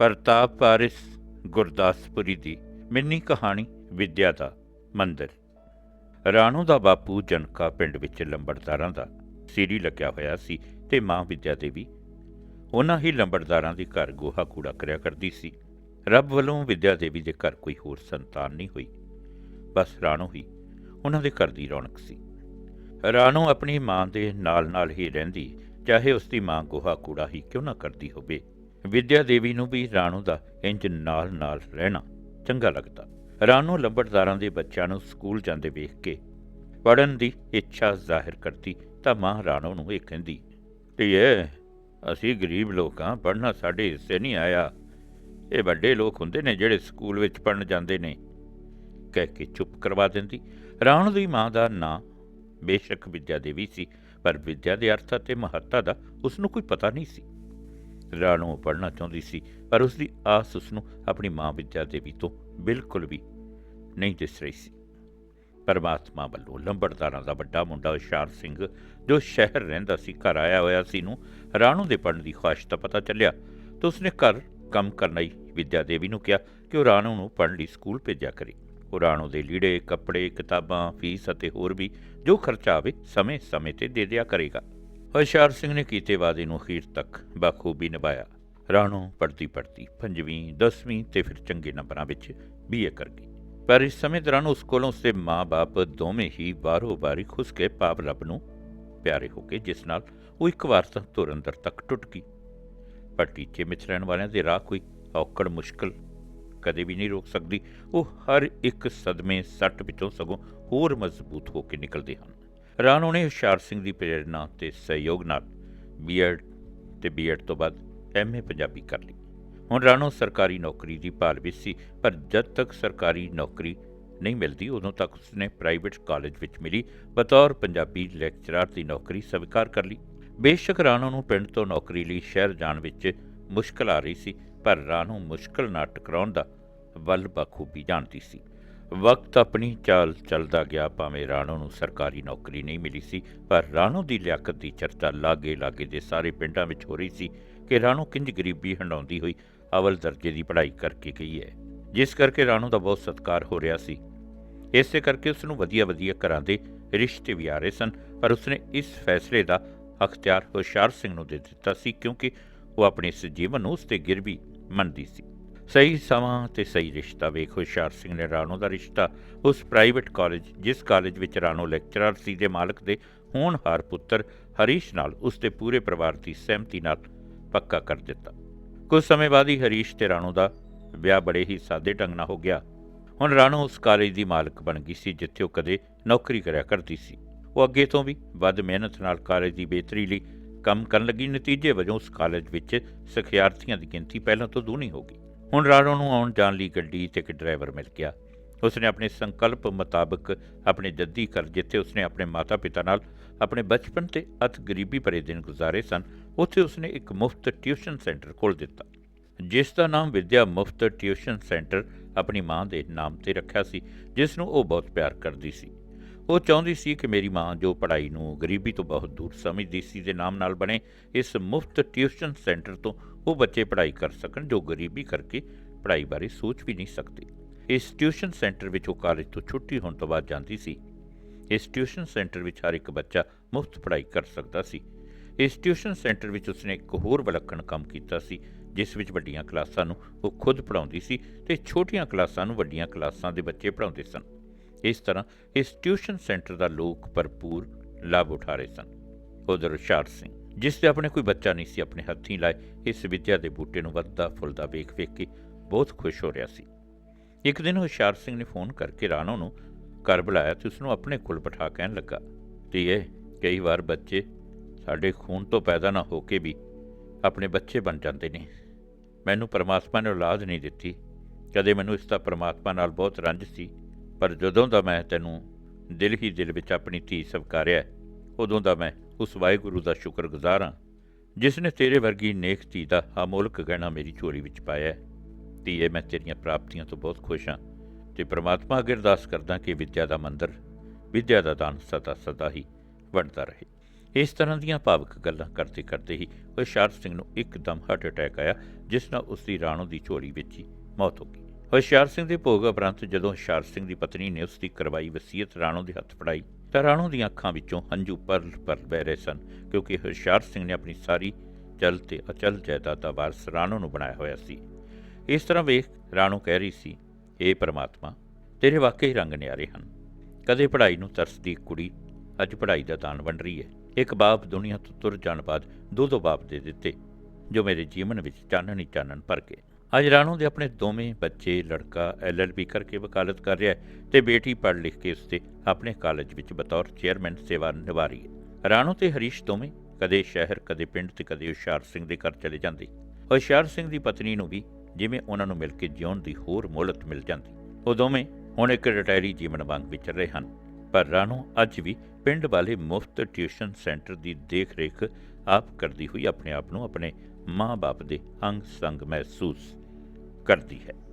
ਪ੍ਰਤਾਪ Paris Gurdaspuri ਦੀ mini ਕਹਾਣੀ ਵਿਦਿਆ ਦਾ ਮੰਦਿਰ। ਰਾਣੋ ਦਾ ਬਾਪੂ ਜਨਕਾ ਪਿੰਡ ਵਿੱਚ ਲੰਬੜਦਾਰਾਂ ਦਾ ਸੀਰੀ ਲੱਗਿਆ ਹੋਇਆ ਸੀ ਤੇ ਮਾਂ ਵਿਦਿਆ ਦੇਵੀ ਉਹਨਾਂ ਹੀ ਲੰਬੜਦਾਰਾਂ ਦੇ ਘਰ ਗੋਹਾ ਕੂੜਾ ਕਰਿਆ ਕਰਦੀ ਸੀ। ਰੱਬ ਵੱਲੋਂ ਵਿਦਿਆ ਦੇਵੀ ਦੇ ਘਰ ਕੋਈ ਹੋਰ ਸੰਤਾਨ ਨਹੀਂ ਹੋਈ। ਬਸ ਰਾਣੋ ਹੀ ਉਹਨਾਂ ਦੇ ਘਰ ਦੀ ਰੌਣਕ ਸੀ। ਰਾਣੋ ਆਪਣੀ ਮਾਂ ਦੇ ਨਾਲ-ਨਾਲ ਹੀ ਰਹਿੰਦੀ, ਚਾਹੇ ਉਸ ਦੀ ਮਾਂ ਗੋਹਾ ਕੂੜਾ ਹੀ ਕਿਉਂ ਨਾ ਕਰਦੀ ਹੋਵੇ। ਵਿਦਿਆ ਦੇਵੀ ਨੂੰ ਵੀ ਰਾਣੂ ਦਾ ਇੰਜ ਨਾਲ-ਨਾਲ ਰਹਿਣਾ ਚੰਗਾ ਲੱਗਦਾ। ਰਾਣੂ ਲੰਬੜਦਾਰਾਂ ਦੇ ਬੱਚਿਆਂ ਨੂੰ ਸਕੂਲ ਜਾਂਦੇ ਵੇਖ ਕੇ ਪੜਨ ਦੀ ਇੱਛਾ ਜ਼ਾਹਿਰ ਕਰਦੀ ਤਾਂ ਮਾਂ ਰਾਣੂ ਨੂੰ ਇਹ ਕਹਿੰਦੀ, ਧੀਏ, ਅਸੀਂ ਗਰੀਬ ਲੋਕਾਂ ਪੜਨਾ ਸਾਡੇ ਹਿੱਸੇ ਨਹੀਂ ਆਇਆ। ਇਹ ਵੱਡੇ ਲੋਕ ਹੁੰਦੇ ਨੇ ਜਿਹੜੇ ਸਕੂਲ ਵਿੱਚ ਪੜਨ ਜਾਂਦੇ ਨੇ। ਕਹਿ ਕੇ ਚੁੱਪ ਕਰਵਾ ਦਿੰਦੀ। ਰਾਣੂ ਦੀ ਮਾਂ ਦਾ ਨਾਂ ਬੇਸ਼ੱਕ ਵਿਦਿਆ ਦੇਵੀ ਸੀ, ਪਰ ਵਿਦਿਆ ਦੇ ਅਰਥ ਅਤੇ ਮਹੱਤਤਾ ਦਾ ਉਸ ਨੂੰ ਕੋਈ ਪਤਾ ਨਹੀਂ ਸੀ। ਰਾਣੋ ਪੜ੍ਹਨਾ ਚਾਹੁੰਦੀ ਸੀ, ਪਰ ਉਸ ਦੀ ਆਸ ਉਸ ਨੂੰ ਆਪਣੀ ਮਾਂ ਵਿਦਿਆ ਦੇਵੀ ਤੋਂ ਬਿਲਕੁਲ ਵੀ ਨਹੀਂ ਦਿਸ ਰਹੀ ਸੀ। ਪਰਮਾਤਮਾ ਵੱਲੋਂ ਲੰਬੜਦਾਰਾਂ ਦਾ ਵੱਡਾ ਮੁੰਡਾ ਹੁਸ਼ਿਆਰ ਸਿੰਘ, ਜੋ ਸ਼ਹਿਰ ਰਹਿੰਦਾ ਸੀ, ਘਰ ਆਇਆ ਹੋਇਆ ਸੀ ਨੂੰ ਰਾਣੂ ਦੇ ਪੜ੍ਹਨ ਦੀ ਖੁਆਇਸ਼ ਦਾ ਪਤਾ ਚੱਲਿਆ, ਤਾਂ ਉਸਨੇ ਘਰ ਕੰਮ ਕਰਨ ਲਈ ਵਿਦਿਆ ਦੇਵੀ ਨੂੰ ਕਿਹਾ ਕਿ ਉਹ ਰਾਣੂ ਨੂੰ ਪੜ੍ਹਨ ਲਈ ਸਕੂਲ ਭੇਜਿਆ ਕਰੇ। ਉਹ ਰਾਣੂ ਦੇ ਲੀੜੇ, ਕੱਪੜੇ, ਕਿਤਾਬਾਂ, ਫੀਸ ਅਤੇ ਹੋਰ ਵੀ ਜੋ ਖਰਚਾ ਆਵੇ, ਸਮੇਂ-ਸਮੇਂ ਤੇ ਦੇ ਦਿਆ ਕਰੇਗਾ। ਹੁਸ਼ਿਆਰ ਸਿੰਘ ਨੇ ਕੀਤੇ ਵਾਅਦੇ ਨੂੰ ਅਖੀਰ ਤੱਕ ਬਾਖੂਬੀ ਨਿਭਾਇਆ। ਰਾਣੋ ਪੜ੍ਹਦੀ ਪੜ੍ਹਦੀ ਪੰਜਵੀਂ, ਦਸਵੀਂ ਤੇ ਫਿਰ ਚੰਗੇ ਨੰਬਰਾਂ ਵਿੱਚ ਬੀਏ ਕਰ ਗਈ। ਪਰ ਇਸ ਸਮੇਂ ਦੌਰਾਨ ਉਸ ਕੋਲੋਂ ਉਸਦੇ ਮਾਂ-ਬਾਪ ਦੋਵੇਂ ਹੀ ਬਾਰੋ-ਬਾਰੀ ਖੁਸ ਕੇ ਪਾਪ ਰੱਬ ਨੂੰ ਪਿਆਰੇ ਹੋ ਗਏ ਜਿਸ ਨਾਲ ਉਹ ਇੱਕ ਵਾਰ ਤਾਂ ਤੁਰ ਅੰਦਰ ਤੱਕ ਟੁੱਟ ਗਈ। ਪਰ ਟੀਚੇ ਵਿੱਚ ਰਹਿਣ ਵਾਲਿਆਂ ਦੇ ਰਾਹ ਕੋਈ ਔਕੜ ਮੁਸ਼ਕਲ ਕਦੇ ਵੀ ਨਹੀਂ ਰੋਕ ਸਕਦੀ। ਉਹ ਹਰ ਇੱਕ ਸਦਮੇ ਸੱਟ ਵਿੱਚੋਂ ਸਗੋਂ ਹੋਰ ਮਜ਼ਬੂਤ ਹੋ ਕੇ ਨਿਕਲਦੇ ਹਨ। ਰਾਣੋ ਨੇ ਹੁਸ਼ਿਆਰ ਸਿੰਘ ਦੀ ਪ੍ਰੇਰਣਾ ਤੇ ਸਹਿਯੋਗ ਨਾਲ ਬੀਐਡ ਤੇ ਬੀਐਡ ਤੋਂ ਬਾਅਦ ਐਮਏ ਪੰਜਾਬੀ ਕਰ ਲਈ। ਹੁਣ ਰਾਣੋ ਸਰਕਾਰੀ ਨੌਕਰੀ ਦੀ ਭਾਲ ਵਿੱਚ ਸੀ, ਪਰ ਜਦ ਤੱਕ ਸਰਕਾਰੀ ਨੌਕਰੀ ਨਹੀਂ ਮਿਲਦੀ, ਉਦੋਂ ਤੱਕ ਉਸਨੇ ਪ੍ਰਾਈਵੇਟ ਕਾਲਜ ਵਿੱਚ ਮਿਲੀ, ਬਤੌਰ ਪੰਜਾਬੀ ਲੈਕਚਰਰ ਦੀ ਨੌਕਰੀ ਸਵੀਕਾਰ ਕਰ ਲਈ। ਬੇਸ਼ੱਕ ਰਾਣੋ ਨੂੰ ਪਿੰਡ ਤੋਂ ਨੌਕਰੀ ਲਈ ਸ਼ਹਿਰ ਜਾਣ ਵਿੱਚ ਮੁਸ਼ਕਲ ਆ ਰਹੀ ਸੀ, ਪਰ ਰਾਣੋ ਮੁਸ਼ਕਲ ਨਾ ਟਕਰਾਉਣ ਦਾ ਵੱਲ ਬਖੂਬੀ ਜਾਣਦੀ ਸੀ। ਵਕਤ ਆਪਣੀ ਚਾਲ ਚੱਲਦਾ ਗਿਆ, ਭਾਵੇਂ ਰਾਣੋ ਨੂੰ ਸਰਕਾਰੀ ਨੌਕਰੀ ਨਹੀਂ ਮਿਲੀ ਸੀ, ਪਰ ਰਾਣੋ ਦੀ ਲਿਆਕਤ ਦੀ ਚਰਚਾ ਲਾਗੇ ਲਾਗੇ ਦੇ ਸਾਰੇ ਪਿੰਡਾਂ ਵਿੱਚ ਹੋ ਰਹੀ ਸੀ ਕਿ ਰਾਣੋ ਕਿੰਜ ਗਰੀਬੀ ਹੰਡਾਉਂਦੀ ਹੋਈ ਅਵਲ ਦਰਜੇ ਦੀ ਪੜ੍ਹਾਈ ਕਰਕੇ ਗਈ ਹੈ, ਜਿਸ ਕਰਕੇ ਰਾਣੋ ਦਾ ਬਹੁਤ ਸਤਿਕਾਰ ਹੋ ਰਿਹਾ ਸੀ। ਇਸੇ ਕਰਕੇ ਉਸ ਨੂੰ ਵਧੀਆ ਵਧੀਆ ਘਰਾਂ ਦੇ ਰਿਸ਼ਤੇ ਵੀ ਆ ਰਹੇ ਸਨ, ਪਰ ਉਸਨੇ ਇਸ ਫੈਸਲੇ ਦਾ ਅਖਤਿਆਰ ਹੁਸ਼ਿਆਰ ਸਿੰਘ ਨੂੰ ਦੇ ਦਿੱਤਾ ਸੀ, ਕਿਉਂਕਿ ਉਹ ਆਪਣੇ ਇਸ ਜੀਵਨ ਨੂੰ ਉਸ ਤੇ ਗਿਰਵੀ ਮੰਨਦੀ ਸੀ। ਸਹੀ ਸਮਾਂ ਤੇ ਸਹੀ ਰਿਸ਼ਤਾ ਵੇਖ, ਹੁਸ਼ਿਆਰ ਸਿੰਘ ਨੇ ਰਾਣੋ ਦਾ ਰਿਸ਼ਤਾ। ਉਸ ਪ੍ਰਾਈਵੇਟ ਕਾਲਜ ਜਿਸ ਕਾਲਜ ਵਿੱਚ ਰਾਣੋ ਲੈਕਚਰਰ ਸੀ ਦੇ ਮਾਲਕ ਦੇ ਹੋਣਹਾਰ ਪੁੱਤਰ ਹਰੀਸ਼ ਨਾਲ ਉਸ ਦੇ ਪੂਰੇ ਪਰਿਵਾਰ ਦੀ ਸਹਿਮਤੀ ਨਾਲ ਪੱਕਾ ਕਰ ਦਿੱਤਾ। ਕੁਝ ਸਮੇਂ ਬਾਅਦ ਹੀ ਹਰੀਸ਼ ਤੇ ਰਾਣੋ ਦਾ ਵਿਆਹ ਬੜੇ ਹੀ ਸਾਦੇ ਢੰਗ ਨਾਲ ਹੋ ਗਿਆ। ਹੁਣ ਰਾਣੋ ਉਸ ਕਾਲਜ ਦੀ ਮਾਲਕ ਬਣ ਗਈ ਸੀ, ਜਿੱਥੇ ਉਹ ਕਦੇ ਨੌਕਰੀ ਕਰਿਆ ਕਰਦੀ ਸੀ। ਉਹ ਅੱਗੇ ਤੋਂ ਵੀ ਵੱਧ ਮਿਹਨਤ ਨਾਲ ਕਾਲਜ ਦੀ ਬਿਹਤਰੀ ਲਈ ਕੰਮ ਕਰਨ ਲੱਗੀ। ਨਤੀਜੇ ਵਜੋਂ ਉਸ ਕਾਲਜ ਵਿੱਚ ਸਿਖਿਆਰਥੀਆਂ ਦੀ ਗਿਣਤੀ ਪਹਿਲਾਂ ਤੋਂ ਦੂਣੀ ਹੋ ਗਈ। ਹੁਣ ਰਾਣੋ ਨੂੰ ਆਉਣ ਜਾਣ ਲਈ ਗੱਡੀ ਤੇ ਇੱਕ ਡਰਾਈਵਰ ਮਿਲ ਗਿਆ। ਉਸਨੇ ਆਪਣੇ ਸੰਕਲਪ ਮੁਤਾਬਕ ਆਪਣੇ ਜੱਦੀ ਘਰ, ਜਿੱਥੇ ਉਸਨੇ ਆਪਣੇ ਮਾਤਾ-ਪਿਤਾ ਨਾਲ ਆਪਣੇ ਬਚਪਨ ਤੇ ਅਤ ਗਰੀਬੀ ਭਰੇ ਦਿਨ ਗੁਜ਼ਾਰੇ ਸਨ, ਉੱਥੇ ਉਸਨੇ ਇੱਕ ਮੁਫਤ ਟਿਊਸ਼ਨ ਸੈਂਟਰ ਖੋਲ੍ਹ ਦਿੱਤਾ। ਜਿਸ ਦਾ ਨਾਮ ਵਿਦਿਆ ਮੁਫਤ ਟਿਊਸ਼ਨ ਸੈਂਟਰ ਆਪਣੀ ਮਾਂ ਦੇ ਨਾਮ ਤੇ ਰੱਖਿਆ ਸੀ, ਜਿਸ ਨੂੰ ਉਹ ਬਹੁਤ ਪਿਆਰ ਕਰਦੀ ਸੀ। ਉਹ ਚਾਹੁੰਦੀ ਸੀ ਕਿ ਮੇਰੀ ਮਾਂ ਜੋ ਪੜ੍ਹਾਈ ਨੂੰ ਗਰੀਬੀ ਤੋਂ ਬਹੁਤ ਦੂਰ ਸਮਝਦੀ ਸੀ, ਦੇ ਨਾਮ ਨਾਲ ਬਣੇ ਇਸ ਮੁਫਤ ਟਿਊਸ਼ਨ ਸੈਂਟਰ ਤੋਂ ਉਹ ਬੱਚੇ ਪੜ੍ਹਾਈ ਕਰ ਸਕਣ ਜੋ ਗਰੀਬੀ ਕਰਕੇ ਪੜ੍ਹਾਈ ਬਾਰੇ ਸੋਚ ਵੀ ਨਹੀਂ ਸਕਦੇ। ਇਸ ਟਿਊਸ਼ਨ ਸੈਂਟਰ ਵਿੱਚ ਉਹ ਕਾਲਜ ਤੋਂ ਛੁੱਟੀ ਹੋਣ ਤੋਂ ਬਾਅਦ ਜਾਂਦੀ ਸੀ। ਇਸ ਟਿਊਸ਼ਨ ਸੈਂਟਰ ਵਿੱਚ ਹਰ ਇੱਕ ਬੱਚਾ ਮੁਫਤ ਪੜ੍ਹਾਈ ਕਰ ਸਕਦਾ ਸੀ। ਇਸ ਟਿਊਸ਼ਨ ਸੈਂਟਰ ਵਿੱਚ ਉਸਨੇ ਇੱਕ ਹੋਰ ਵਿਲੱਖਣ ਕੰਮ ਕੀਤਾ ਸੀ, ਜਿਸ ਵਿੱਚ ਵੱਡੀਆਂ ਕਲਾਸਾਂ ਨੂੰ ਉਹ ਖੁਦ ਪੜ੍ਹਾਉਂਦੀ ਸੀ ਤੇ ਛੋਟੀਆਂ ਕਲਾਸਾਂ ਨੂੰ ਵੱਡੀਆਂ ਕਲਾਸਾਂ ਦੇ ਬੱਚੇ ਪੜ੍ਹਾਉਂਦੇ ਸਨ। ਇਸ ਤਰ੍ਹਾਂ ਇਸ ਟਿਊਸ਼ਨ ਸੈਂਟਰ ਦਾ ਲੋਕ ਭਰਪੂਰ ਲਾਭ ਉਠਾ ਰਹੇ ਸਨ। ਉਧਰ ਹੁਸ਼ਿਆਰ ਸਿੰਘ, ਜਿਸ ਤੇ ਆਪਣੇ ਕੋਈ ਬੱਚਾ ਨਹੀਂ ਸੀ, ਆਪਣੇ ਹੱਥੀਂ ਲਾਏ ਇਸ ਵਿਦਿਆ ਦੇ ਬੂਟੇ ਨੂੰ ਵੱਧਦਾ ਫੁੱਲਦਾ ਵੇਖ ਵੇਖ ਕੇ ਬਹੁਤ ਖੁਸ਼ ਹੋ ਰਿਹਾ ਸੀ। ਇੱਕ ਦਿਨ ਹੁਸ਼ਿਆਰ ਸਿੰਘ ਨੇ ਫੋਨ ਕਰਕੇ ਰਾਣੋ ਨੂੰ ਘਰ ਬੁਲਾਇਆ ਤੇ ਉਸ ਨੂੰ ਆਪਣੇ ਕੋਲ ਬਿਠਾ ਕਹਿਣ ਲੱਗਾ, ਧੀਏ, ਕਈ ਵਾਰ ਬੱਚੇ ਸਾਡੇ ਖੂਨ ਤੋਂ ਪੈਦਾ ਨਾ ਹੋ ਕੇ ਵੀ ਆਪਣੇ ਬੱਚੇ ਬਣ ਜਾਂਦੇ ਨੇ। ਮੈਨੂੰ ਪਰਮਾਤਮਾ ਨੇ ਔਲਾਦ ਨਹੀਂ ਦਿੱਤੀ। ਕਦੇ ਮੈਨੂੰ ਇਸ ਦਾ ਪਰਮਾਤਮਾ ਨਾਲ ਬਹੁਤ ਰੰਜ ਸੀ। ਪਰ ਜਦੋਂ ਦਾ ਮੈਂ ਤੈਨੂੰ ਦਿਲ ਹੀ ਦਿਲ ਵਿੱਚ ਆਪਣੀ ਧੀ ਸਵਕਾਰਿਆ, ਉਦੋਂ ਦਾ ਮੈਂ ਉਸ ਵਾਹਿਗੁਰੂ ਦਾ ਸ਼ੁਕਰਗੁਜ਼ਾਰ ਹਾਂ, ਜਿਸ ਨੇ ਤੇਰੇ ਵਰਗੀ ਨੇਕ ਧੀ ਦਾ ਅਮੋਲਕ ਗਹਿਣਾ ਮੇਰੀ ਝੋਲੀ ਵਿੱਚ ਪਾਇਆ। ਹੈ ਧੀਏ, ਮੈਂ ਤੇਰੀਆਂ ਪ੍ਰਾਪਤੀਆਂ ਤੋਂ ਬਹੁਤ ਖੁਸ਼ ਹਾਂ ਤੇ ਪ੍ਰਮਾਤਮਾ ਅੱਗੇ ਅਰਦਾਸ ਕਰਦਾ ਕਿ ਵਿਦਿਆ ਦਾ ਮੰਦਰ, ਵਿਦਿਆ ਦਾ ਦਾਨ ਸਦਾ ਸਦਾ ਹੀ ਵੰਡਦਾ ਰਹੇ। ਇਸ ਤਰ੍ਹਾਂ ਦੀਆਂ ਭਾਵਕ ਗੱਲਾਂ ਕਰਦੇ ਕਰਦੇ ਹੀ ਹੁਸ਼ਿਆਰ ਸਿੰਘ ਨੂੰ ਇੱਕਦਮ ਹਾਰਟ ਅਟੈਕ ਆਇਆ, ਜਿਸ ਨਾਲ ਉਸ ਦੀ ਰਾਣੋ ਦੀ ਝੋਲੀ ਵਿੱਚ ਹੀ ਮੌਤ ਹੋ ਗਈ। ਹੁਸ਼ਿਆਰ ਸਿੰਘ ਦੇ ਭੋਗ ਉਪਰੰਤ ਜਦੋਂ ਹੁਸ਼ਿਆਰ ਸਿੰਘ ਦੀ ਪਤਨੀ ਨੇ ਉਸ ਦੀ ਕਰਵਾਈ ਵਸੀਅਤ ਰਾਣੋ ਦੇ ਹੱਥ ਫੜਾਈ, ਤਾਂ ਰਾਣੋ ਦੀਆਂ ਅੱਖਾਂ ਵਿੱਚੋਂ ਹੰਝੂ ਪਰਲ ਪਰਲ ਵਹਿ ਰਹੇ ਸਨ, ਕਿਉਂਕਿ ਹੁਸ਼ਿਆਰ ਸਿੰਘ ਨੇ ਆਪਣੀ ਸਾਰੀ ਚਲ ਤੇ ਅਚਲ ਜਾਇਦਾਦ ਦਾ ਵਾਰਸ ਰਾਣੋ ਨੂੰ ਬਣਾਇਆ ਹੋਇਆ ਸੀ। ਇਸ ਤਰ੍ਹਾਂ ਵੇਖ ਰਾਣੋ ਕਹਿ ਰਹੀ ਸੀ ਏ ਪ੍ਰਮਾਤਮਾ, ਤੇਰੇ ਵਾਕਈ ਰੰਗ ਨਿਆਰੇ ਹਨ। ਕਦੇ ਪੜ੍ਹਾਈ ਨੂੰ ਤਰਸਦੀ ਕੁੜੀ, ਅੱਜ ਪੜ੍ਹਾਈ ਦਾ ਦਾਨ ਵੰਡ ਰਹੀ ਹੈ। ਇੱਕ ਬਾਪ ਦੁਨੀਆ ਤੋਂ ਤੁਰ ਜਾਣ ਬਾਅਦ ਦੋ ਦੋ ਬਾਪ ਦੇ ਦਿੱਤੇ, ਜੋ ਮੇਰੇ ਜੀਵਨ ਵਿੱਚ ਚਾਨਣ ਹੀ ਚਾਨਣ ਭਰ ਗਏ। ਅੱਜ ਰਾਣੋ ਦੇ ਆਪਣੇ ਦੋਵੇਂ ਬੱਚੇ, ਲੜਕਾ ਐਲਐਲਬੀ ਕਰਕੇ ਵਕਾਲਤ ਕਰ ਰਿਹਾ ਹੈ ਤੇ ਬੇਟੀ ਪੜ੍ਹ ਲਿਖ ਕੇ ਉਸਦੇ ਆਪਣੇ ਕਾਲਜ ਵਿੱਚ ਬਤੌਰ ਚੇਅਰਮੈਨ ਸੇਵਾ ਨਿਭਾ ਰਹੀ ਹੈ। ਰਾਣੋ ਤੇ ਹਰੀਸ਼ ਦੋਵੇਂ ਕਦੇ ਸ਼ਹਿਰ, ਕਦੇ ਪਿੰਡ ਤੇ ਕਦੇ ਹੁਸ਼ਿਆਰ ਸਿੰਘ ਦੇ ਘਰ ਚਲੇ ਜਾਂਦੇ। ਹੁਸ਼ਿਆਰ ਸਿੰਘ ਦੀ ਪਤਨੀ ਨੂੰ ਵੀ ਜਿਵੇਂ ਉਹਨਾਂ ਨੂੰ ਮਿਲ ਕੇ ਜਿਉਣ ਦੀ ਹੋਰ ਮੋਹਲਤ ਮਿਲ ਜਾਂਦੀ। ਉਹ ਦੋਵੇਂ ਹੁਣ ਇੱਕ ਰਿਟਾਇਰੀ ਜੀਵਨ ਵਾਂਗ ਵਿਚਰ ਰਹੇ ਹਨ। ਪਰ ਰਾਣੋ ਅੱਜ ਵੀ ਪਿੰਡ ਵਾਲੇ ਮੁਫਤ ਟਿਊਸ਼ਨ ਸੈਂਟਰ ਦੀ ਦੇਖ-ਰੇਖ ਆਪ ਕਰਦੀ ਹੋਈ ਆਪਣੇ ਆਪ ਨੂੰ ਆਪਣੇ ਮਾਂ-ਬਾਪ ਦੇ ਅੰਗ ਸੰਗ ਮਹਿਸੂਸ ਕਰਦੀ ਹੈ।